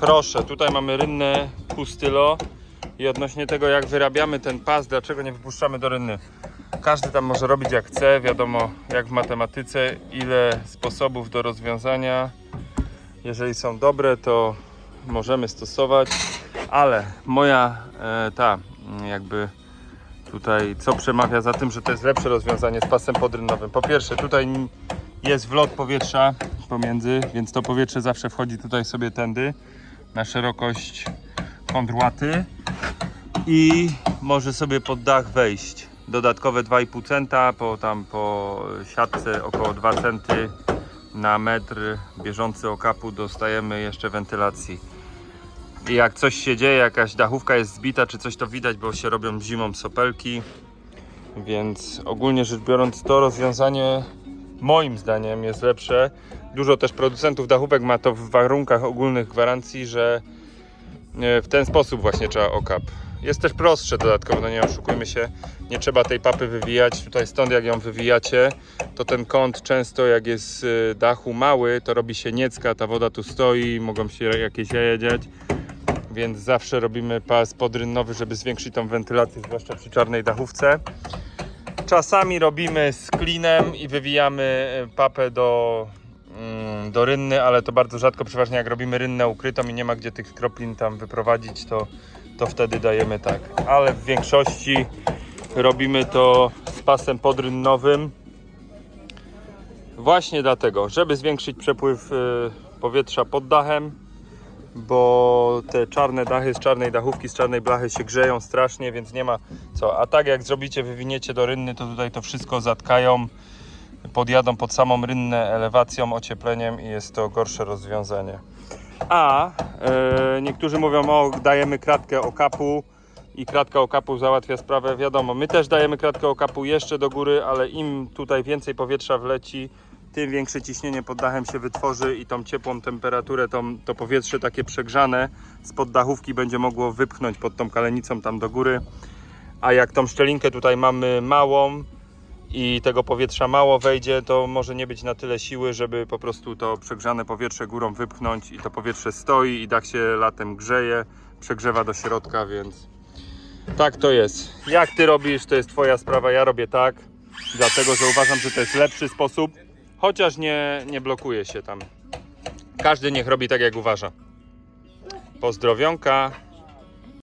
Proszę, tutaj mamy rynne pustylo i odnośnie tego jak wyrabiamy ten pas, dlaczego nie wypuszczamy do rynny. Każdy tam może robić jak chce, wiadomo jak w matematyce, ile sposobów do rozwiązania. Jeżeli są dobre, to możemy stosować, ale moja e, ta jakby tutaj co przemawia za tym, że to jest lepsze rozwiązanie z pasem podrynowym. Po pierwsze, tutaj jest wlot powietrza pomiędzy, więc to powietrze zawsze wchodzi tutaj sobie tędy na szerokość kontrłaty i może sobie pod dach wejść. Dodatkowe 2,5 centa, po tam po siatce około 2 centy na metr bieżący okapu dostajemy jeszcze wentylacji. I jak coś się dzieje, jakaś dachówka jest zbita czy coś to widać, bo się robią zimą sopelki. Więc ogólnie rzecz biorąc to rozwiązanie moim zdaniem jest lepsze. Dużo też producentów dachówek ma to w warunkach ogólnych gwarancji, że e, w ten sposób właśnie trzeba okap. Jest też prostsze dodatkowo, no nie oszukujmy się, nie trzeba tej papy wywijać. Tutaj stąd jak ją wywijacie, to ten kąt często jak jest y, dachu mały, to robi się niecka, ta woda tu stoi, mogą się jakieś jaja dziać. Więc zawsze robimy pas podrynnowy, żeby zwiększyć tą wentylację, zwłaszcza przy czarnej dachówce. Czasami robimy z klinem i wywijamy y, papę do, do rynny, ale to bardzo rzadko, przeważnie jak robimy rynnę ukrytą i nie ma gdzie tych kroplin tam wyprowadzić, to, to wtedy dajemy tak. Ale w większości robimy to z pasem podrynnowym. Właśnie dlatego, żeby zwiększyć przepływ y, powietrza pod dachem, bo te czarne dachy z czarnej dachówki, z czarnej blachy się grzeją strasznie, więc nie ma co. A tak jak zrobicie, wywiniecie do rynny, to tutaj to wszystko zatkają, podjadą pod samą rynnę elewacją, ociepleniem i jest to gorsze rozwiązanie. A e, niektórzy mówią, o dajemy kratkę okapu i kratka okapu załatwia sprawę. Wiadomo, my też dajemy kratkę okapu jeszcze do góry, ale im tutaj więcej powietrza wleci, tym większe ciśnienie pod dachem się wytworzy i tą ciepłą temperaturę, tą, to powietrze takie przegrzane spod dachówki będzie mogło wypchnąć pod tą kalenicą tam do góry. A jak tą szczelinkę tutaj mamy małą i tego powietrza mało wejdzie, to może nie być na tyle siły, żeby po prostu to przegrzane powietrze górą wypchnąć i to powietrze stoi i dach się latem grzeje, przegrzewa do środka, więc tak to jest. Jak ty robisz, to jest twoja sprawa, ja robię tak, dlatego że uważam, że to jest lepszy sposób, chociaż nie, nie blokuje się tam. Każdy niech robi tak jak uważa. Pozdrowionka.